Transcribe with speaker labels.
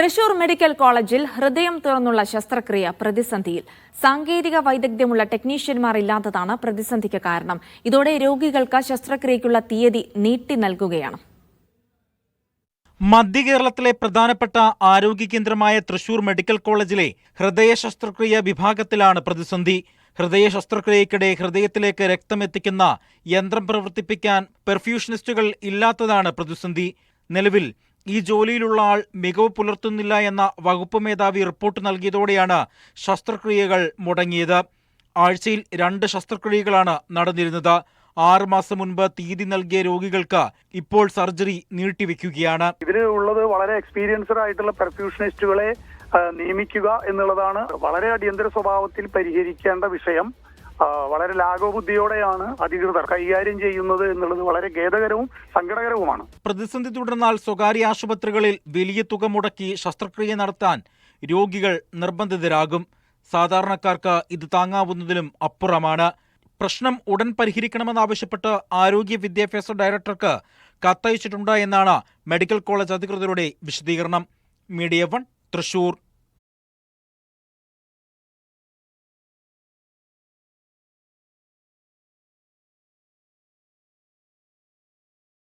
Speaker 1: Thrissur medical കോളേജിൽ ഹൃദയം തുറന്നുള്ള ശസ്ത്രക്രിയ പ്രതിസന്ധിയിൽ. സാങ്കേതിക വൈദഗ്ധ്യമുള്ള ടെക്നീഷ്യന്മാർ ഇല്ലാത്തതാണ് പ്രതിസന്ധിക്ക് കാരണം. ഇതോടെ രോഗികൾക്ക് ശസ്ത്രക്രിയയ്ക്കുള്ള തീയതി നീട്ടി നൽകുകയാണ്.
Speaker 2: മധ്യ കേരളത്തിലെ പ്രധാനപ്പെട്ട ആരോഗ്യ കേന്ദ്രമായ തൃശൂർ മെഡിക്കൽ കോളേജിലെ ഹൃദയ ശസ്ത്രക്രിയ വിഭാഗത്തിലാണ് പ്രതിസന്ധി. ഹൃദയ ശസ്ത്രക്രിയയ്ക്കിടെ ഹൃദയത്തിലേക്ക് രക്തം എത്തിക്കുന്ന യന്ത്രം പ്രവർത്തിപ്പിക്കാൻ പെർഫ്യൂഷനിസ്റ്റുകൾ ഇല്ലാത്തതാണ് പ്രതിസന്ധി. നിലവിൽ ഈ ജോലിയിലുള്ള ആൾ മികവ് പുലർത്തുന്നില്ല എന്ന വകുപ്പ് മേധാവി റിപ്പോർട്ട് നൽകിയതോടെയാണ് ശസ്ത്രക്രിയകൾ മുടങ്ങിയത്. ആഴ്ചയിൽ രണ്ട് ശസ്ത്രക്രിയകളാണ് നടന്നിരുന്നത്. ആറ് മാസം മുൻപ് തീയതി നൽകിയ രോഗികൾക്ക് ഇപ്പോൾ സർജറി നീട്ടിവെക്കുകയാണ്.
Speaker 3: ഇതിൽ ഉള്ളത് വളരെ എക്സ്പീരിയൻസ്ഡ് ആയിട്ടുള്ള പെർഫ്യൂഷനിസ്റ്റുകളെ നിയമിക്കുക എന്നുള്ളതാണ് വളരെ അടിയന്തര സ്വഭാവത്തിൽ പരിഹരിക്കേണ്ട വിഷയം. വളരെ ലാഘവബുദ്ധിയോടെയാണ് അധികൃതർ കൈകാര്യം ചെയ്യുന്നത് എന്നുള്ളത് വളരെ ഖേദകരവും സങ്കടകരവുമാണ്.
Speaker 2: പ്രതിസന്ധി തുടർന്നാൽ സ്വകാര്യ ആശുപത്രികളിൽ വലിയ തുക മുടക്കി ശസ്ത്രക്രിയ നടത്താൻ രോഗികൾ നിർബന്ധിതരാകും. സാധാരണക്കാർക്ക് ഇത് താങ്ങാവുന്നതിലും അപ്പുറമാണ്. പ്രശ്നം ഉടൻ പരിഹരിക്കണമെന്നാവശ്യപ്പെട്ട് ആരോഗ്യ വിദ്യാഭ്യാസ ഡയറക്ടർക്ക് കത്തയച്ചിട്ടുണ്ട് എന്നാണ് മെഡിക്കൽ കോളേജ് അധികൃതരുടെ വിശദീകരണം. മീഡിയ വൺ തൃശൂർ.